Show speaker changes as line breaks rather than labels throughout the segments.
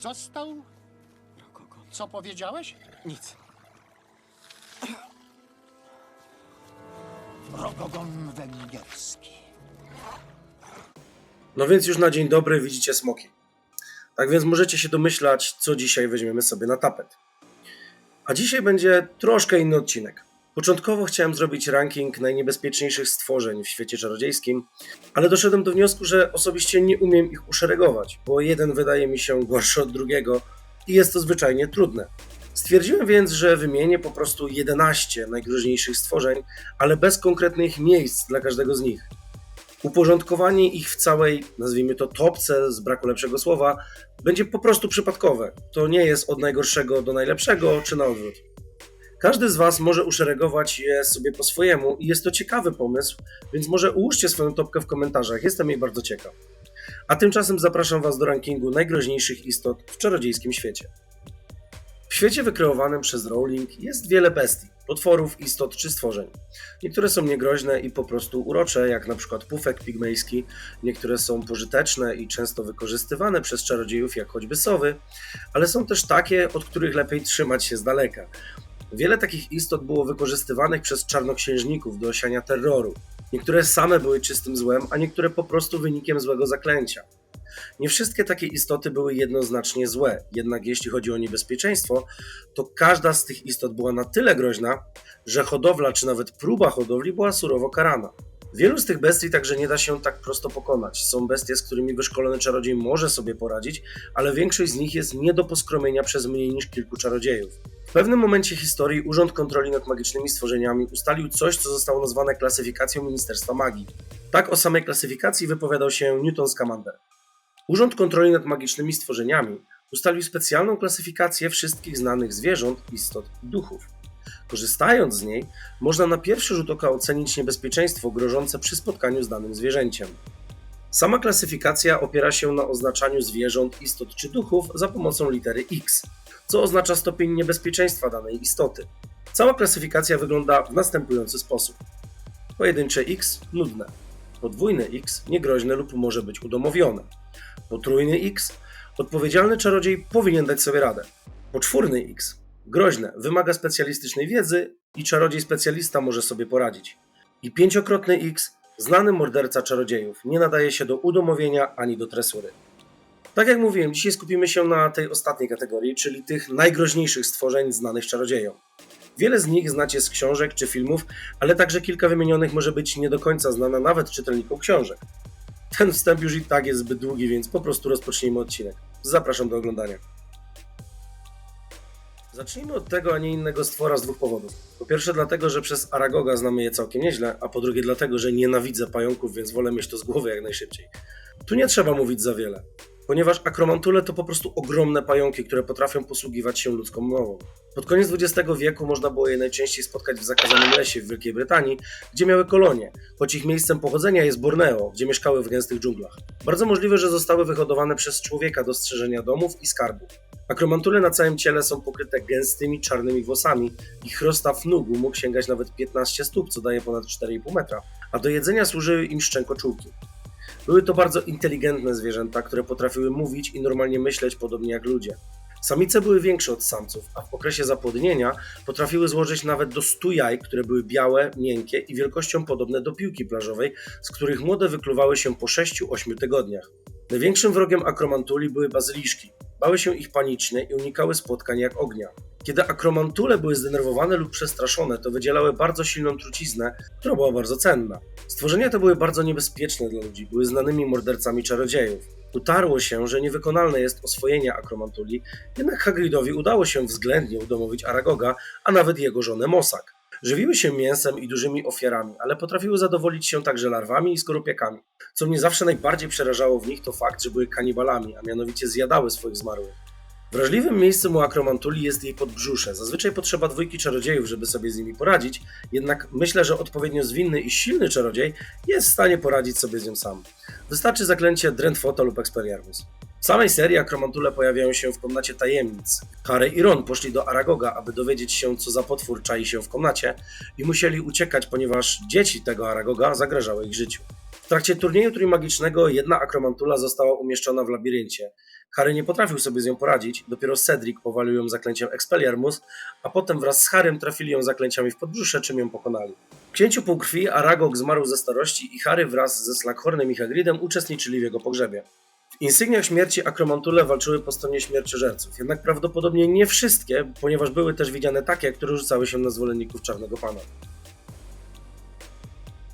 Został? Co powiedziałeś?
Nic.
Rogogon węgierski.
No więc już na dzień dobry widzicie smoki. Tak więc możecie się domyślać, co dzisiaj weźmiemy sobie na tapet. A dzisiaj będzie troszkę inny odcinek. Początkowo chciałem zrobić ranking najniebezpieczniejszych stworzeń w świecie czarodziejskim, ale doszedłem do wniosku, że osobiście nie umiem ich uszeregować, bo jeden wydaje mi się gorszy od drugiego i jest to zwyczajnie trudne. Stwierdziłem więc, że wymienię po prostu 11 najgroźniejszych stworzeń, ale bez konkretnych miejsc dla każdego z nich. Uporządkowanie ich w całej, nazwijmy to topce, z braku lepszego słowa, będzie po prostu przypadkowe. To nie jest od najgorszego do najlepszego, czy na odwrót. Każdy z Was może uszeregować je sobie po swojemu i jest to ciekawy pomysł, więc może ułóżcie swoją topkę w komentarzach, jestem jej bardzo ciekaw. A tymczasem zapraszam Was do rankingu najgroźniejszych istot w czarodziejskim świecie. W świecie wykreowanym przez Rowling jest wiele bestii, potworów, istot czy stworzeń. Niektóre są niegroźne i po prostu urocze, jak na przykład pufek pigmejski, niektóre są pożyteczne i często wykorzystywane przez czarodziejów, jak choćby sowy, ale są też takie, od których lepiej trzymać się z daleka. Wiele takich istot było wykorzystywanych przez czarnoksiężników do osiania terroru. Niektóre same były czystym złem, a niektóre po prostu wynikiem złego zaklęcia. Nie wszystkie takie istoty były jednoznacznie złe, jednak jeśli chodzi o niebezpieczeństwo, to każda z tych istot była na tyle groźna, że hodowla czy nawet próba hodowli była surowo karana. Wielu z tych bestii także nie da się tak prosto pokonać. Są bestie, z którymi wyszkolony czarodziej może sobie poradzić, ale większość z nich jest nie do poskromienia przez mniej niż kilku czarodziejów. W pewnym momencie historii Urząd Kontroli nad Magicznymi Stworzeniami ustalił coś, co zostało nazwane klasyfikacją Ministerstwa Magii. Tak o samej klasyfikacji wypowiadał się Newton Scamander. Urząd Kontroli nad Magicznymi Stworzeniami ustalił specjalną klasyfikację wszystkich znanych zwierząt, istot i duchów. Korzystając z niej, można na pierwszy rzut oka ocenić niebezpieczeństwo grożące przy spotkaniu z danym zwierzęciem. Sama klasyfikacja opiera się na oznaczaniu zwierząt, istot czy duchów za pomocą litery X, co oznacza stopień niebezpieczeństwa danej istoty. Cała klasyfikacja wygląda w następujący sposób. Pojedyncze X nudne, podwójne X niegroźne lub może być udomowione, potrójny X odpowiedzialny czarodziej powinien dać sobie radę, poczwórny X groźne, wymaga specjalistycznej wiedzy i czarodziej specjalista może sobie poradzić. I pięciokrotny X znany morderca czarodziejów nie nadaje się do udomowienia ani do tresury. Tak jak mówiłem, dzisiaj skupimy się na tej ostatniej kategorii, czyli tych najgroźniejszych stworzeń znanych czarodziejom. Wiele z nich znacie z książek czy filmów, ale także kilka wymienionych może być nie do końca znana nawet czytelnikom książek. Ten wstęp już i tak jest zbyt długi, więc po prostu rozpocznijmy odcinek. Zapraszam do oglądania. Zacznijmy od tego, a nie innego stwora z dwóch powodów. Po pierwsze dlatego, że przez Aragoga znamy je całkiem nieźle, a po drugie dlatego, że nienawidzę pająków, więc wolę mieć to z głowy jak najszybciej. Tu nie trzeba mówić za wiele, ponieważ akromantule to po prostu ogromne pająki, które potrafią posługiwać się ludzką mową. Pod koniec XX wieku można było je najczęściej spotkać w zakazanym lesie w Wielkiej Brytanii, gdzie miały kolonie, choć ich miejscem pochodzenia jest Borneo, gdzie mieszkały w gęstych dżunglach. Bardzo możliwe, że zostały wyhodowane przez człowieka do strzeżenia domów i skarbu. Akromantule na całym ciele są pokryte gęstymi czarnymi włosami. Ich rozstaw nóg mógł sięgać nawet 15 stóp, co daje ponad 4,5 metra, a do jedzenia służyły im szczękoczułki. Były to bardzo inteligentne zwierzęta, które potrafiły mówić i normalnie myśleć podobnie jak ludzie. Samice były większe od samców, a w okresie zapłodnienia potrafiły złożyć nawet do 100 jaj, które były białe, miękkie i wielkością podobne do piłki plażowej, z których młode wykluwały się po 6-8 tygodniach. Największym wrogiem akromantuli były bazyliszki. Bały się ich panicznie i unikały spotkań jak ognia. Kiedy akromantule były zdenerwowane lub przestraszone, to wydzielały bardzo silną truciznę, która była bardzo cenna. Stworzenia te były bardzo niebezpieczne dla ludzi, były znanymi mordercami czarodziejów. Utarło się, że niewykonalne jest oswojenie akromantuli, jednak Hagridowi udało się względnie udomowić Aragoga, a nawet jego żonę Mosak. Żywiły się mięsem i dużymi ofiarami, ale potrafiły zadowolić się także larwami i skorupiakami. Co mnie zawsze najbardziej przerażało w nich to fakt, że były kanibalami, a mianowicie zjadały swoich zmarłych. Wrażliwym miejscem u akromantuli jest jej podbrzusze. Zazwyczaj potrzeba dwójki czarodziejów, żeby sobie z nimi poradzić, jednak myślę, że odpowiednio zwinny i silny czarodziej jest w stanie poradzić sobie z nią sam. Wystarczy zaklęcie Drentfota lub Expelliarmus. W samej serii akromantule pojawiają się w komnacie tajemnic. Harry i Ron poszli do Aragoga, aby dowiedzieć się, co za potwór czai się w komnacie i musieli uciekać, ponieważ dzieci tego Aragoga zagrażały ich życiu. W trakcie turnieju trójmagicznego jedna akromantula została umieszczona w labiryncie. Harry nie potrafił sobie z nią poradzić, dopiero Cedric powalił ją zaklęciem Expelliarmus, a potem wraz z Harrym trafili ją zaklęciami w podbrzusze, czym ją pokonali. W księciu półkrwi Aragog zmarł ze starości i Harry wraz ze Slughornem i Hagridem uczestniczyli w jego pogrzebie. W insygniach śmierci akromantule walczyły po stronie śmierciożerców, jednak prawdopodobnie nie wszystkie, ponieważ były też widziane takie, które rzucały się na zwolenników Czarnego Pana.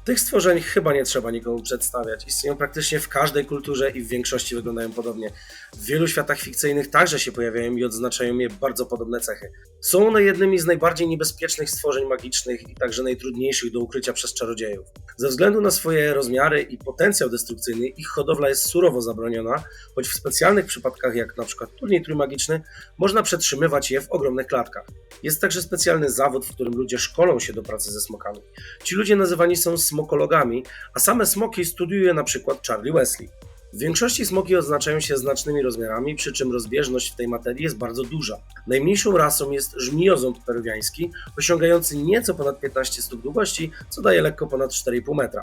Tych stworzeń chyba nie trzeba nikomu przedstawiać. Istnieją praktycznie w każdej kulturze i w większości wyglądają podobnie. W wielu światach fikcyjnych także się pojawiają i odznaczają je bardzo podobne cechy. Są one jednymi z najbardziej niebezpiecznych stworzeń magicznych i także najtrudniejszych do ukrycia przez czarodziejów. Ze względu na swoje rozmiary i potencjał destrukcyjny, ich hodowla jest surowo zabroniona, choć w specjalnych przypadkach, jak np. turniej trójmagiczny, można przetrzymywać je w ogromnych klatkach. Jest także specjalny zawód, w którym ludzie szkolą się do pracy ze smokami. Ci ludzie nazywani są smokologami, a same smoki studiuje na przykład Charlie Wesley. W większości smoki odznaczają się znacznymi rozmiarami, przy czym rozbieżność w tej materii jest bardzo duża. Najmniejszą rasą jest żmijoząb peruwiański, osiągający nieco ponad 15 stóp długości, co daje lekko ponad 4,5 metra.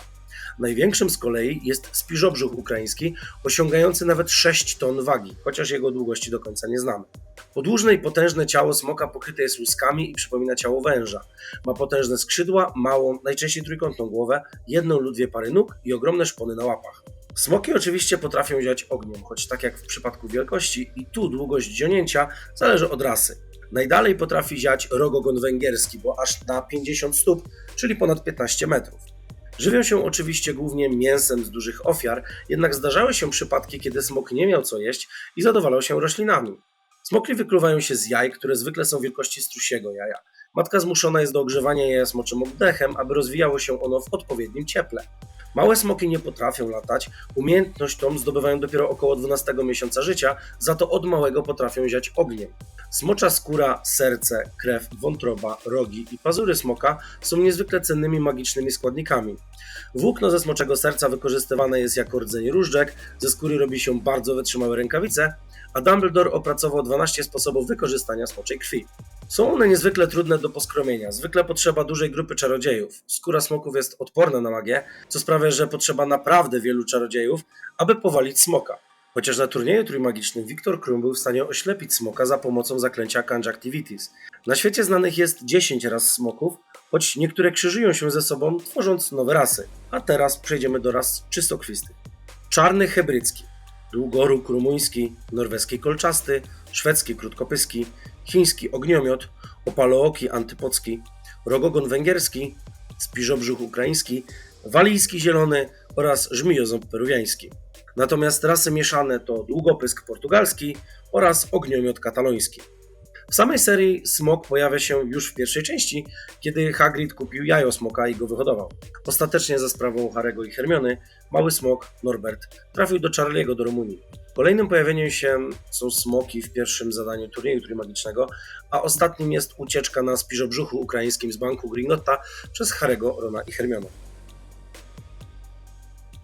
Największym z kolei jest spiżobrzuch ukraiński, osiągający nawet 6 ton wagi, chociaż jego długości do końca nie znamy. Podłużne i potężne ciało smoka pokryte jest łuskami i przypomina ciało węża. Ma potężne skrzydła, małą, najczęściej trójkątną głowę, jedną lub dwie pary nóg i ogromne szpony na łapach. Smoki oczywiście potrafią ziać ogniem, choć tak jak w przypadku wielkości, i tu długość dzionięcia zależy od rasy. Najdalej potrafi ziać rogogon węgierski, bo aż na 50 stóp, czyli ponad 15 metrów. Żywią się oczywiście głównie mięsem z dużych ofiar, jednak zdarzały się przypadki, kiedy smok nie miał co jeść i zadowalał się roślinami. Smoki wykluwają się z jaj, które zwykle są wielkości strusiego jaja. Matka zmuszona jest do ogrzewania jaja smoczym oddechem, aby rozwijało się ono w odpowiednim cieple. Małe smoki nie potrafią latać, umiejętność tą zdobywają dopiero około 12 miesiąca życia, za to od małego potrafią ziać ogniem. Smocza skóra, serce, krew, wątroba, rogi i pazury smoka są niezwykle cennymi magicznymi składnikami. Włókno ze smoczego serca wykorzystywane jest jako rdzeń różdżek, ze skóry robi się bardzo wytrzymałe rękawice, a Dumbledore opracował 12 sposobów wykorzystania smoczej krwi. Są one niezwykle trudne do poskromienia, zwykle potrzeba dużej grupy czarodziejów. Skóra smoków jest odporna na magię, co sprawia, że potrzeba naprawdę wielu czarodziejów, aby powalić smoka. Chociaż na turnieju trójmagicznym Viktor Krum był w stanie oślepić smoka za pomocą zaklęcia Conjunctivitis. Na świecie znanych jest 10 ras smoków, choć niektóre krzyżują się ze sobą, tworząc nowe rasy. A teraz przejdziemy do ras czystokrwistych. Czarny hebrycki, długoruk rumuński, norweski kolczasty, szwedzki krótkopyski, chiński ogniomiot, opalooki antypocki, rogogon węgierski, spiżobrzuch ukraiński, walijski zielony oraz żmijoząb peruwiański. Natomiast rasy mieszane to długopysk portugalski oraz ogniomiot kataloński. W samej serii smok pojawia się już w pierwszej części, kiedy Hagrid kupił jajo smoka i go wyhodował. Ostatecznie za sprawą Harego i Hermiony, mały smok, Norbert, trafił do Charliego do Rumunii. Kolejnym pojawieniem się są smoki w pierwszym zadaniu turnieju trójmagicznego, a ostatnim jest ucieczka na spiżobrzuchu ukraińskim z banku Gringotta przez Harego, Rona i Hermionę.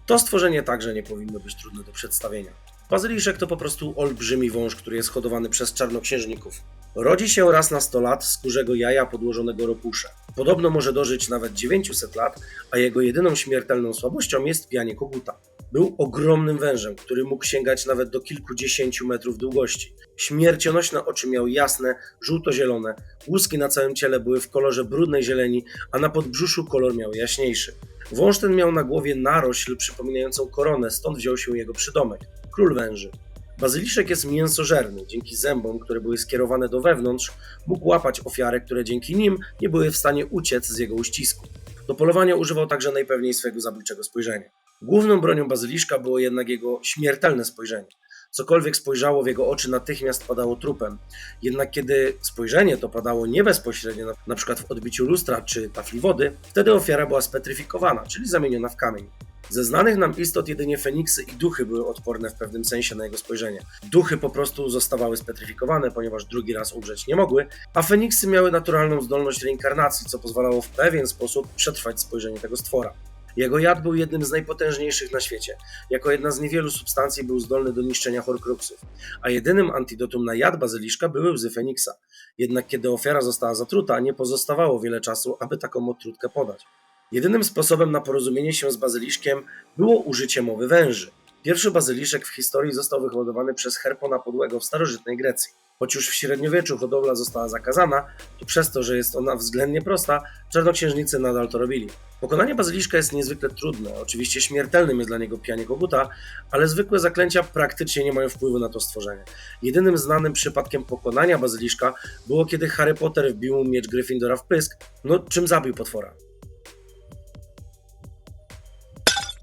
To stworzenie także nie powinno być trudne do przedstawienia. Bazyliszek to po prostu olbrzymi wąż, który jest hodowany przez czarnoksiężników. Rodzi się raz na 100 lat z kurzego jaja podłożonego ropuszem. Podobno może dożyć nawet 900 lat, a jego jedyną śmiertelną słabością jest pijanie koguta. Był ogromnym wężem, który mógł sięgać nawet do kilkudziesięciu metrów długości. Śmiercionośne oczy miał jasne, żółto-zielone, łuski na całym ciele były w kolorze brudnej zieleni, a na podbrzuszu kolor miał jaśniejszy. Wąż ten miał na głowie narośl przypominającą koronę, stąd wziął się jego przydomek król węży. Bazyliszek jest mięsożerny. Dzięki zębom, które były skierowane do wewnątrz, mógł łapać ofiary, które dzięki nim nie były w stanie uciec z jego uścisku. Do polowania używał także najpewniej swojego zabójczego spojrzenia. Główną bronią bazyliszka było jednak jego śmiertelne spojrzenie. Cokolwiek spojrzało w jego oczy, natychmiast padało trupem. Jednak kiedy spojrzenie to padało nie bezpośrednio, na przykład w odbiciu lustra czy tafli wody, wtedy ofiara była spetryfikowana, czyli zamieniona w kamień. Ze znanych nam istot jedynie Feniksy i duchy były odporne w pewnym sensie na jego spojrzenie. Duchy po prostu zostawały spetryfikowane, ponieważ drugi raz umrzeć nie mogły, a Feniksy miały naturalną zdolność reinkarnacji, co pozwalało w pewien sposób przetrwać spojrzenie tego stwora. Jego jad był jednym z najpotężniejszych na świecie. Jako jedna z niewielu substancji był zdolny do niszczenia horcruxów, a jedynym antidotum na jad bazyliszka były łzy Feniksa. Jednak kiedy ofiara została zatruta, nie pozostawało wiele czasu, aby taką otrutkę podać. Jedynym sposobem na porozumienie się z bazyliszkiem było użycie mowy węży. Pierwszy bazyliszek w historii został wyhodowany przez Herpona Podłego w starożytnej Grecji. Choć już w średniowieczu hodowla została zakazana, to przez to, że jest ona względnie prosta, czarnoksiężnicy nadal to robili. Pokonanie bazyliszka jest niezwykle trudne, oczywiście śmiertelnym jest dla niego pijanie koguta, ale zwykłe zaklęcia praktycznie nie mają wpływu na to stworzenie. Jedynym znanym przypadkiem pokonania bazyliszka było kiedy Harry Potter wbił miecz Gryffindora w pysk, no czym zabił potwora.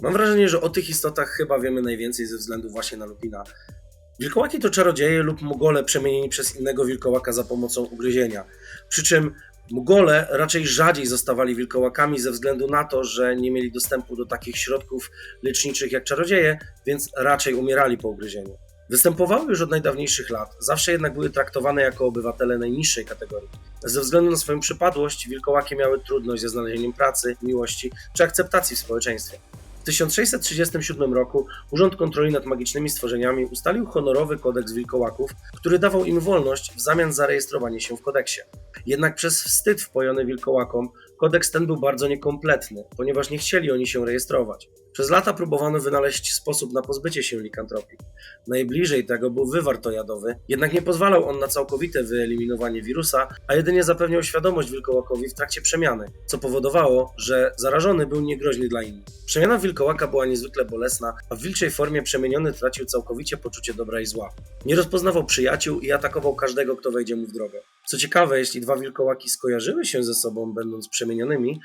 Mam wrażenie, że o tych istotach chyba wiemy najwięcej ze względu właśnie na Lupina. Wilkołaki to czarodzieje lub mugole przemienieni przez innego wilkołaka za pomocą ugryzienia. Przy czym mugole raczej rzadziej zostawali wilkołakami ze względu na to, że nie mieli dostępu do takich środków leczniczych jak czarodzieje, więc raczej umierali po ugryzieniu. Występowały już od najdawniejszych lat, zawsze jednak były traktowane jako obywatele najniższej kategorii. Ze względu na swoją przypadłość, wilkołaki miały trudność ze znalezieniem pracy, miłości czy akceptacji w społeczeństwie. W 1637 roku Urząd Kontroli nad Magicznymi Stworzeniami ustalił honorowy kodeks wilkołaków, który dawał im wolność w zamian za rejestrowanie się w kodeksie. Jednak przez wstyd wpojony wilkołakom, kodeks ten był bardzo niekompletny, ponieważ nie chcieli oni się rejestrować. Przez lata próbowano wynaleźć sposób na pozbycie się likantropii. Najbliżej tego był wywar tojadowy, jednak nie pozwalał on na całkowite wyeliminowanie wirusa, a jedynie zapewniał świadomość wilkołakowi w trakcie przemiany, co powodowało, że zarażony był niegroźny dla innych. Przemiana wilkołaka była niezwykle bolesna, a w wilczej formie przemieniony tracił całkowicie poczucie dobra i zła. Nie rozpoznawał przyjaciół i atakował każdego, kto wejdzie mu w drogę. Co ciekawe, jeśli dwa wilkołaki skojarzyły się ze sobą, będąc przemienionymi,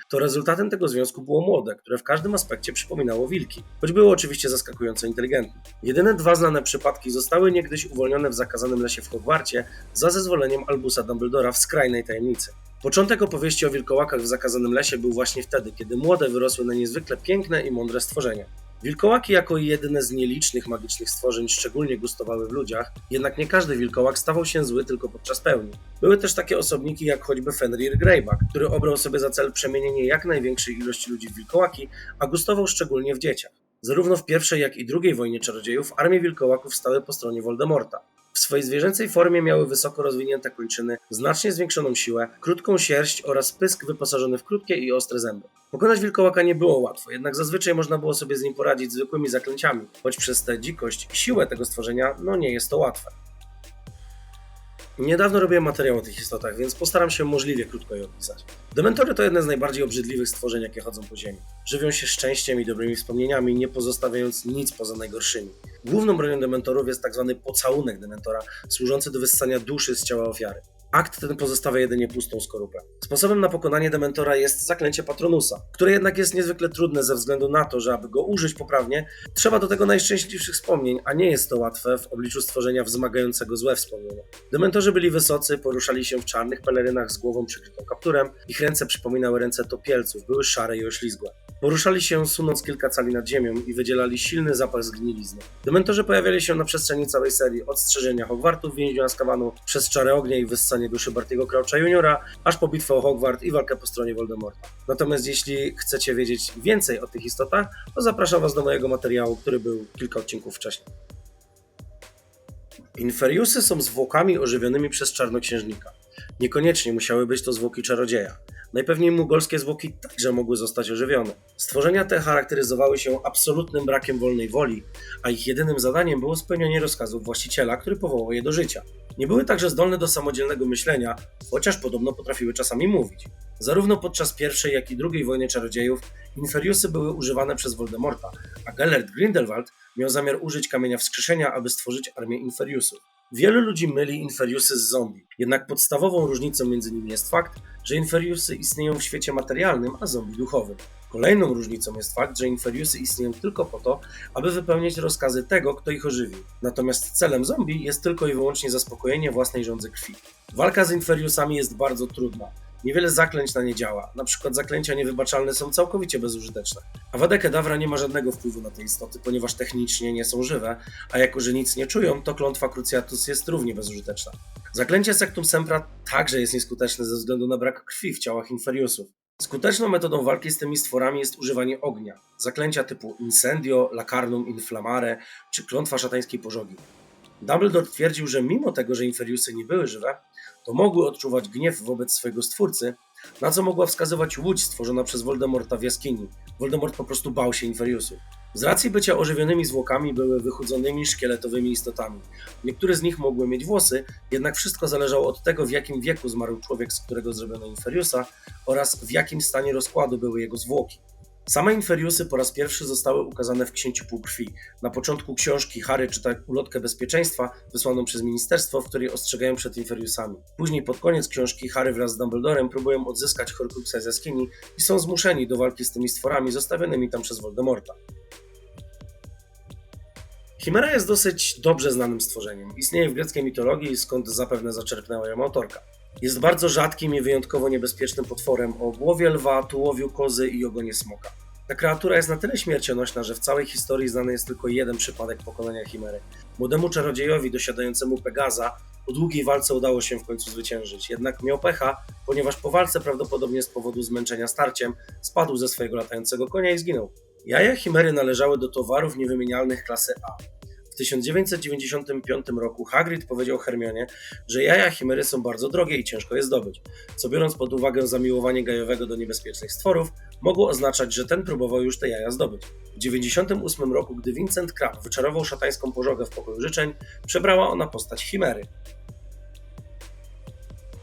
to rezultatem tego związku było młode, które w każdym aspekcie przypominało wilki, choć było oczywiście zaskakująco inteligentne. Jedyne dwa znane przypadki zostały niegdyś uwolnione w zakazanym lesie w Hogwarcie za zezwoleniem Albusa Dumbledora w skrajnej tajemnicy. Początek opowieści o wilkołakach w zakazanym lesie był właśnie wtedy, kiedy młode wyrosły na niezwykle piękne i mądre stworzenia. Wilkołaki jako jedyne z nielicznych magicznych stworzeń szczególnie gustowały w ludziach, jednak nie każdy wilkołak stawał się zły tylko podczas pełni. Były też takie osobniki jak choćby Fenrir Greyback, który obrał sobie za cel przemienienie jak największej ilości ludzi w wilkołaki, a gustował szczególnie w dzieciach. Zarówno w pierwszej, jak i drugiej wojnie czarodziejów armie wilkołaków stały po stronie Voldemorta. Swojej zwierzęcej formie miały wysoko rozwinięte kończyny, znacznie zwiększoną siłę, krótką sierść oraz pysk wyposażony w krótkie i ostre zęby. Pokonać wilkołaka nie było łatwo, jednak zazwyczaj można było sobie z nim poradzić zwykłymi zaklęciami, choć przez tę dzikość i siłę tego stworzenia, no nie jest to łatwe. Niedawno robiłem materiał o tych istotach, więc postaram się możliwie krótko je opisać. Dementory to jedne z najbardziej obrzydliwych stworzeń, jakie chodzą po ziemi. Żywią się szczęściem i dobrymi wspomnieniami, nie pozostawiając nic poza najgorszymi. Główną bronią dementorów jest tzw. pocałunek dementora, służący do wyssania duszy z ciała ofiary. Akt ten pozostawia jedynie pustą skorupę. Sposobem na pokonanie dementora jest zaklęcie patronusa, które jednak jest niezwykle trudne ze względu na to, że aby go użyć poprawnie, trzeba do tego najszczęśliwszych wspomnień, a nie jest to łatwe w obliczu stworzenia wzmagającego złe wspomnienia. Dementorzy byli wysocy, poruszali się w czarnych pelerynach z głową przykrytą kapturem, ich ręce przypominały ręce topielców, były szare i oślizgłe. Poruszali się sunąc kilka cali nad ziemią i wydzielali silny zapach zgnilizny. Dementorzy pojawiali się na przestrzeni całej serii od strzeżenia Hogwartu w więźniu Azkabanu, przez czarę ognia i wyssanie duszy Bartiego Croucha Juniora, aż po bitwę o Hogwart i walkę po stronie Voldemorta. Natomiast jeśli chcecie wiedzieć więcej o tych istotach, to zapraszam Was do mojego materiału, który był kilka odcinków wcześniej. Inferiusy są zwłokami ożywionymi przez czarnoksiężnika. Niekoniecznie musiały być to zwłoki czarodzieja. Najpewniej mugolskie zwłoki także mogły zostać ożywione. Stworzenia te charakteryzowały się absolutnym brakiem wolnej woli, a ich jedynym zadaniem było spełnienie rozkazów właściciela, który powołał je do życia. Nie były także zdolne do samodzielnego myślenia, chociaż podobno potrafiły czasami mówić. Zarówno podczas pierwszej, jak i drugiej wojny czarodziejów Inferiusy były używane przez Voldemorta, a Gellert Grindelwald miał zamiar użyć kamienia wskrzeszenia, aby stworzyć armię Inferiusów. Wielu ludzi myli Inferiusy z zombie, jednak podstawową różnicą między nimi jest fakt, że Inferiusy istnieją w świecie materialnym, a zombie duchowym. Kolejną różnicą jest fakt, że Inferiusy istnieją tylko po to, aby wypełniać rozkazy tego, kto ich ożywił. Natomiast celem zombie jest tylko i wyłącznie zaspokojenie własnej żądzy krwi. Walka z Inferiusami jest bardzo trudna. Niewiele zaklęć na nie działa, na przykład zaklęcia niewybaczalne są całkowicie bezużyteczne. Avada Kedavra nie ma żadnego wpływu na te istoty, ponieważ technicznie nie są żywe, a jako że nic nie czują, to klątwa Cruciatus jest równie bezużyteczna. Zaklęcie Sectum Sempra także jest nieskuteczne ze względu na brak krwi w ciałach Inferiusów. Skuteczną metodą walki z tymi stworami jest używanie ognia. Zaklęcia typu Incendio, Lacarnum Inflammare czy klątwa szatańskiej pożogi. Dumbledore twierdził, że mimo tego, że Inferiusy nie były żywe, to mogły odczuwać gniew wobec swojego stwórcy, na co mogła wskazywać łódź stworzona przez Voldemorta w jaskini. Voldemort po prostu bał się Inferiusów. Z racji bycia ożywionymi zwłokami były wychudzonymi szkieletowymi istotami. Niektóre z nich mogły mieć włosy, jednak wszystko zależało od tego, w jakim wieku zmarł człowiek, z którego zrobiono Inferiusa oraz w jakim stanie rozkładu były jego zwłoki. Same Inferiusy po raz pierwszy zostały ukazane w Księciu Półkrwi. Na początku książki Harry czyta ulotkę bezpieczeństwa wysłaną przez ministerstwo, w której ostrzegają przed Inferiusami. Później pod koniec książki Harry wraz z Dumbledorem próbują odzyskać Horcruxa z jaskini i są zmuszeni do walki z tymi stworami zostawionymi tam przez Voldemorta. Chimera jest dosyć dobrze znanym stworzeniem. Istnieje w greckiej mitologii, skąd zapewne zaczerpnęła ją autorka. Jest bardzo rzadkim i wyjątkowo niebezpiecznym potworem o głowie lwa, tułowiu kozy i ogonie smoka. Ta kreatura jest na tyle śmiercionośna, że w całej historii znany jest tylko jeden przypadek pokonania Chimery. Młodemu czarodziejowi dosiadającemu Pegaza po długiej walce udało się w końcu zwyciężyć. Jednak miał pecha, ponieważ po walce prawdopodobnie z powodu zmęczenia starciem spadł ze swojego latającego konia i zginął. Jaja Chimery należały do towarów niewymienialnych klasy A. W 1995 roku Hagrid powiedział Hermionie, że jaja chimery są bardzo drogie i ciężko je zdobyć, co biorąc pod uwagę zamiłowanie gajowego do niebezpiecznych stworów, mogło oznaczać, że ten próbował już te jaja zdobyć. W 1998 roku, gdy Vincent Krab wyczarował szatańską pożogę w pokoju życzeń, przebrała ona postać chimery.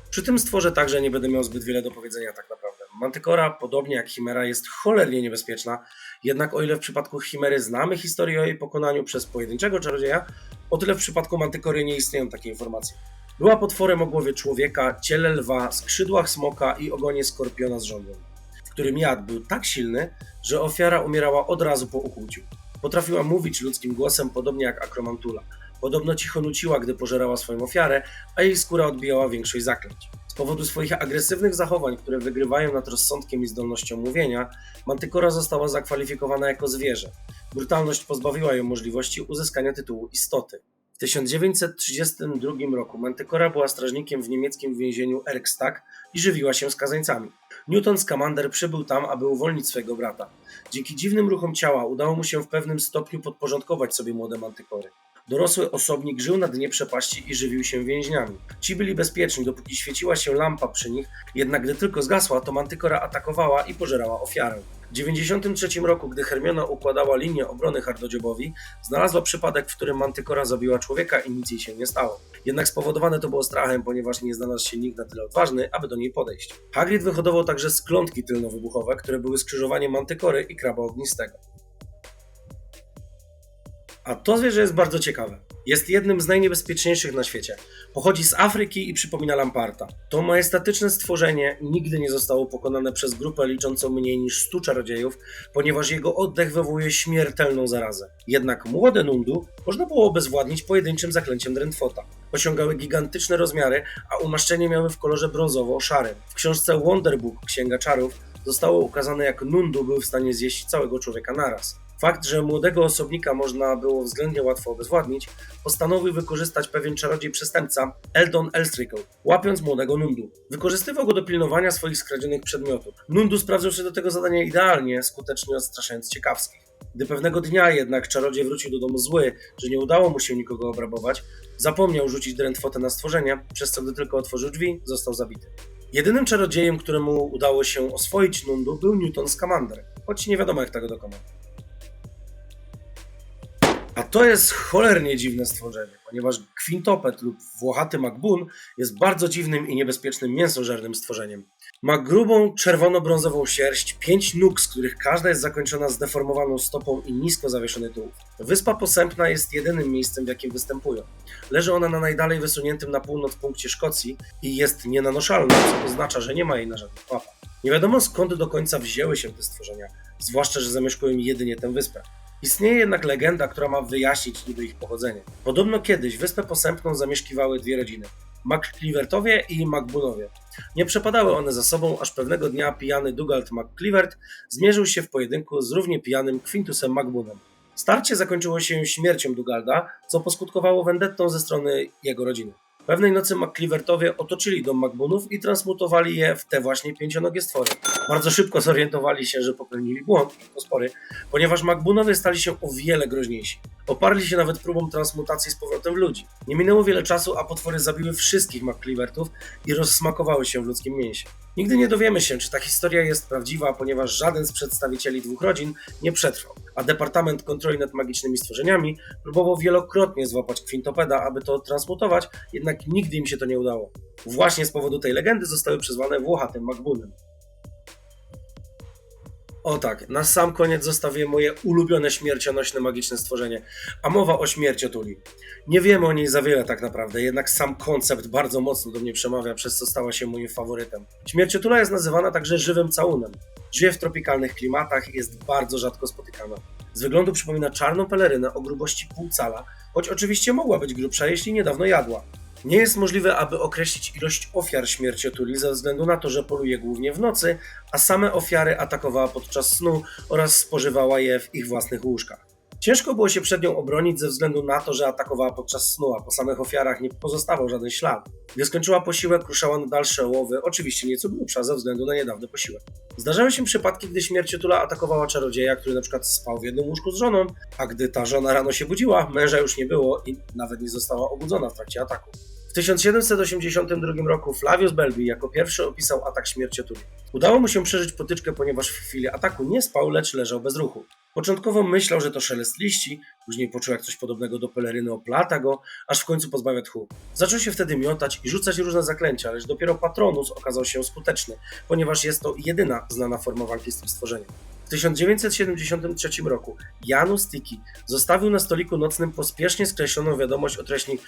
Przy tym stworze także nie będę miał zbyt wiele do powiedzenia tak naprawdę. Mantykora, podobnie jak Chimera, jest cholernie niebezpieczna, jednak o ile w przypadku Chimery znamy historię o jej pokonaniu przez pojedynczego czarodzieja, o tyle w przypadku Mantykory nie istnieją takie informacje. Była potworem o głowie człowieka, ciele lwa, skrzydłach smoka i ogonie skorpiona z żądłem, w którym jad był tak silny, że ofiara umierała od razu po ukłuciu. Potrafiła mówić ludzkim głosem, podobnie jak Akromantula. Podobno cicho nuciła, gdy pożerała swoją ofiarę, a jej skóra odbijała większość zaklęć. Z powodu swoich agresywnych zachowań, które wygrywają nad rozsądkiem i zdolnością mówienia, Mantykora została zakwalifikowana jako zwierzę. Brutalność pozbawiła ją możliwości uzyskania tytułu istoty. W 1932 roku Mantykora była strażnikiem w niemieckim więzieniu Erkstag i żywiła się skazańcami. Newton Scamander przybył tam, aby uwolnić swojego brata. Dzięki dziwnym ruchom ciała udało mu się w pewnym stopniu podporządkować sobie młode Mantykory. Dorosły osobnik żył na dnie przepaści i żywił się więźniami. Ci byli bezpieczni, dopóki świeciła się lampa przy nich, jednak gdy tylko zgasła, to Mantykora atakowała i pożerała ofiarę. W 1993 roku, gdy Hermiona układała linię obrony Hardodziobowi, znalazła przypadek, w którym Mantykora zabiła człowieka i nic jej się nie stało. Jednak spowodowane to było strachem, ponieważ nie znalazł się nikt na tyle odważny, aby do niej podejść. Hagrid wyhodował także sklątki tylnowybuchowe, które były skrzyżowaniem Mantykory i kraba ognistego. A to zwierzę jest bardzo ciekawe. Jest jednym z najniebezpieczniejszych na świecie. Pochodzi z Afryki i przypomina lamparta. To majestatyczne stworzenie nigdy nie zostało pokonane przez grupę liczącą mniej niż 100 czarodziejów, ponieważ jego oddech wywołuje śmiertelną zarazę. Jednak młode Nundu można było obezwładnić pojedynczym zaklęciem Drentfota. Osiągały gigantyczne rozmiary, a umaszczenie miały w kolorze brązowo-szarym. W książce Wonderbook Księga Czarów zostało ukazane, jak Nundu był w stanie zjeść całego człowieka naraz. Fakt, że młodego osobnika można było względnie łatwo obezwładnić, postanowił wykorzystać pewien czarodziej przestępca, Eldon Elstrickle, łapiąc młodego Nundu. Wykorzystywał go do pilnowania swoich skradzionych przedmiotów. Nundu sprawdził się do tego zadania idealnie, skutecznie odstraszając ciekawskich. Gdy pewnego dnia jednak czarodziej wrócił do domu zły, że nie udało mu się nikogo obrabować, zapomniał rzucić drętwotę na stworzenie, przez co gdy tylko otworzył drzwi, został zabity. Jedynym czarodziejem, któremu udało się oswoić Nundu, był Newton Scamander, choć nie wiadomo jak tego dokonał. A to jest cholernie dziwne stworzenie, ponieważ kwintopet lub włochaty makbun jest bardzo dziwnym i niebezpiecznym mięsożernym stworzeniem. Ma grubą, czerwono-brązową sierść, pięć nóg, z których każda jest zakończona zdeformowaną stopą i nisko zawieszony tułów. Wyspa Posępna jest jedynym miejscem, w jakim występują. Leży ona na najdalej wysuniętym na północ punkcie Szkocji i jest nienanoszalna, co oznacza, że nie ma jej na żadnych mapach. Nie wiadomo skąd do końca wzięły się te stworzenia, zwłaszcza, że zamieszkują jedynie tę wyspę. Istnieje jednak legenda, która ma wyjaśnić niby ich pochodzenie. Podobno kiedyś Wyspę Posępną zamieszkiwały dwie rodziny. McClivertowie i McBunowie. Nie przepadały one za sobą, aż pewnego dnia pijany Dugald McClivert zmierzył się w pojedynku z równie pijanym Quintusem McBunem. Starcie zakończyło się śmiercią Dugalda, co poskutkowało vendettą ze strony jego rodziny. Pewnej nocy McClivertowie otoczyli dom McBunów i transmutowali je w te właśnie pięcionogie stwory. Bardzo szybko zorientowali się, że popełnili błąd, to spory, ponieważ McBunowie stali się o wiele groźniejsi. Oparli się nawet próbom transmutacji z powrotem w ludzi. Nie minęło wiele czasu, a potwory zabiły wszystkich McClivertów i rozsmakowały się w ludzkim mięsie. Nigdy nie dowiemy się, czy ta historia jest prawdziwa, ponieważ żaden z przedstawicieli dwóch rodzin nie przetrwał. A Departament Kontroli nad Magicznymi Stworzeniami próbował wielokrotnie złapać Quintopeda, aby to transmutować, jednak nigdy im się to nie udało. Właśnie z powodu tej legendy zostały przyzwane Włochatym Magbunem. O tak, na sam koniec zostawię moje ulubione śmiercionośne magiczne stworzenie, a mowa o śmierciotuli. Nie wiemy o niej za wiele tak naprawdę, jednak sam koncept bardzo mocno do mnie przemawia, przez co stała się moim faworytem. Śmierciotula jest nazywana także żywym całunem. Żyje w tropikalnych klimatach i jest bardzo rzadko spotykana. Z wyglądu przypomina czarną pelerynę o grubości pół cala, choć oczywiście mogła być grubsza, jeśli niedawno jadła. Nie jest możliwe, aby określić ilość ofiar śmierciotuli ze względu na to, że poluje głównie w nocy, a same ofiary atakowała podczas snu oraz spożywała je w ich własnych łóżkach. Ciężko było się przed nią obronić ze względu na to, że atakowała podczas snu, a po samych ofiarach nie pozostawał żaden ślad. Gdy skończyła posiłek, ruszała na dalsze łowy, oczywiście nieco grubsza ze względu na niedawny posiłek. Zdarzały się przypadki, gdy śmierciotula atakowała czarodzieja, który na przykład spał w jednym łóżku z żoną, a gdy ta żona rano się budziła, męża już nie było i nawet nie została obudzona w trakcie ataku. W 1782 roku Flavius Belby jako pierwszy opisał atak śmierciotuli. Udało mu się przeżyć potyczkę, ponieważ w chwili ataku nie spał, lecz leżał bez ruchu. Początkowo myślał, że to szelest liści, później poczuł jak coś podobnego do peleryny oplata go, aż w końcu pozbawia tchu. Zaczął się wtedy miotać i rzucać różne zaklęcia, lecz dopiero Patronus okazał się skuteczny, ponieważ jest to jedyna znana forma walki z tym stworzeniem. W 1973 roku Janus Tiki zostawił na stoliku nocnym pospiesznie skreśloną wiadomość o treści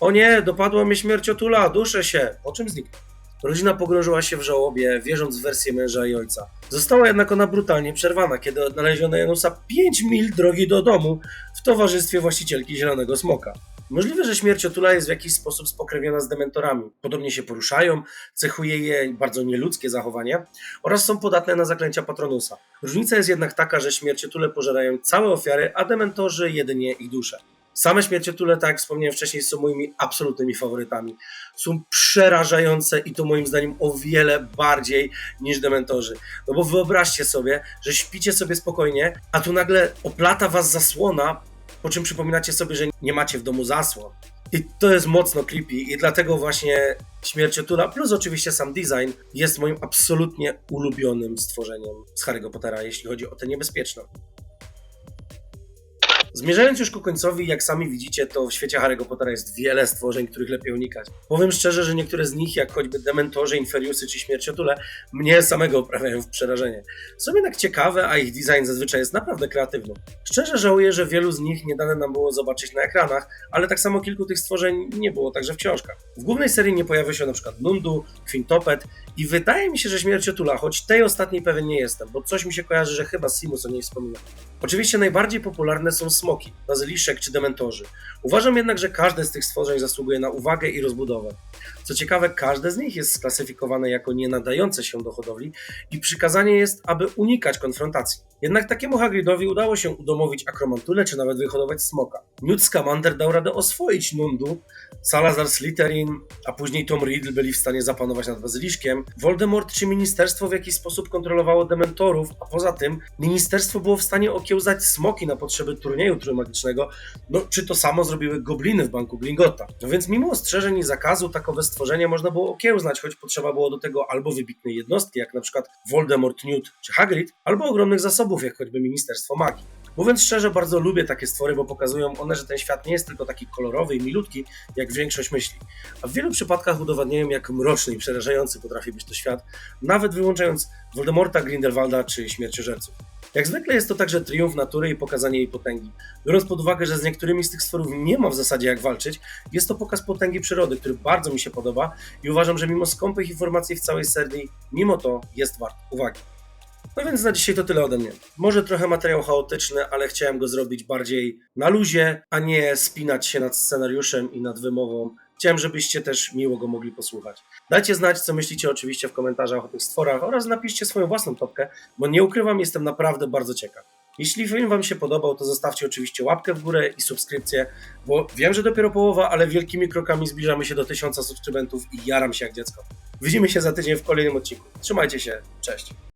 O nie, dopadła mnie śmierciotula, duszę się, po czym zniknął. Rodzina pogrążyła się w żałobie, wierząc w wersję męża i ojca. Została jednak ona brutalnie przerwana, kiedy odnaleziono Janusa 5 mil drogi do domu w towarzystwie właścicielki Zielonego Smoka. Możliwe, że śmierciotula jest w jakiś sposób spokrewniona z dementorami. Podobnie się poruszają, cechuje je bardzo nieludzkie zachowanie oraz są podatne na zaklęcia Patronusa. Różnica jest jednak taka, że śmierciotule pożerają całe ofiary, a dementorzy jedynie ich dusze. Same śmierciotule, tak jak wspomniałem wcześniej, są moimi absolutnymi faworytami. Są przerażające i to moim zdaniem o wiele bardziej niż dementorzy. No bo wyobraźcie sobie, że śpicie sobie spokojnie, a tu nagle oplata was zasłona, po czym przypominacie sobie, że nie macie w domu zasłon. I to jest mocno creepy i dlatego właśnie Śmierciotula, plus oczywiście sam design, jest moim absolutnie ulubionym stworzeniem z Harry'ego Pottera, jeśli chodzi o te niebezpieczne. Zmierzając już ku końcowi, jak sami widzicie, to w świecie Harry'ego Pottera jest wiele stworzeń, których lepiej unikać. Powiem szczerze, że niektóre z nich, jak choćby Dementorzy, Inferiusy czy Śmierciotule, mnie samego uprawiają w przerażenie. Są jednak ciekawe, a ich design zazwyczaj jest naprawdę kreatywny. Szczerze żałuję, że wielu z nich nie dane nam było zobaczyć na ekranach, ale tak samo kilku tych stworzeń nie było także w książkach. W głównej serii nie pojawia się np. Nundu, Quintopet i wydaje mi się, że Śmierciotula, choć tej ostatniej pewien nie jestem, bo coś mi się kojarzy, że chyba Simus o niej wspomina. Oczywiście najbardziej popularne są smoki, bazyliszek czy dementorzy. Uważam jednak, że każde z tych stworzeń zasługuje na uwagę i rozbudowę. Co ciekawe, każde z nich jest sklasyfikowane jako nie nadające się do hodowli i przykazanie jest, aby unikać konfrontacji. Jednak takiemu Hagridowi udało się udomowić akromantulę czy nawet wyhodować smoka. Newt Scamander dał radę oswoić Nundu, Salazar Slytherin, a później Tom Riddle byli w stanie zapanować nad bazyliszkiem. Voldemort czy ministerstwo w jakiś sposób kontrolowało dementorów, a poza tym ministerstwo było w stanie okiełzać smoki na potrzeby turnieju trójmagicznego, no czy to samo zrobiły gobliny w banku Gringotta. No więc mimo ostrzeżeń i zakazu takowe stworzenia można było okiełznać, choć potrzeba było do tego albo wybitnej jednostki, jak na przykład Voldemort, Newt czy Hagrid, albo ogromnych zasobów, jak choćby Ministerstwo Magii. Mówiąc szczerze, bardzo lubię takie stwory, bo pokazują one, że ten świat nie jest tylko taki kolorowy i milutki, jak większość myśli. A w wielu przypadkach udowadniają, jak mroczny i przerażający potrafi być to świat, nawet wyłączając Voldemorta, Grindelwalda czy Śmierciożerców. Jak zwykle jest to także triumf natury i pokazanie jej potęgi. Biorąc pod uwagę, że z niektórymi z tych stworów nie ma w zasadzie jak walczyć, jest to pokaz potęgi przyrody, który bardzo mi się podoba i uważam, że mimo skąpych informacji w całej serii, mimo to jest wart uwagi. No więc na dzisiaj to tyle ode mnie. Może trochę materiał chaotyczny, ale chciałem go zrobić bardziej na luzie, a nie spinać się nad scenariuszem i nad wymową. Chciałem, żebyście też miło go mogli posłuchać. Dajcie znać, co myślicie oczywiście w komentarzach o tych stworach oraz napiszcie swoją własną topkę, bo nie ukrywam, jestem naprawdę bardzo ciekaw. Jeśli film Wam się podobał, to zostawcie oczywiście łapkę w górę i subskrypcję, bo wiem, że dopiero połowa, ale wielkimi krokami zbliżamy się do 1000 subskrybentów i jaram się jak dziecko. Widzimy się za tydzień w kolejnym odcinku. Trzymajcie się, cześć.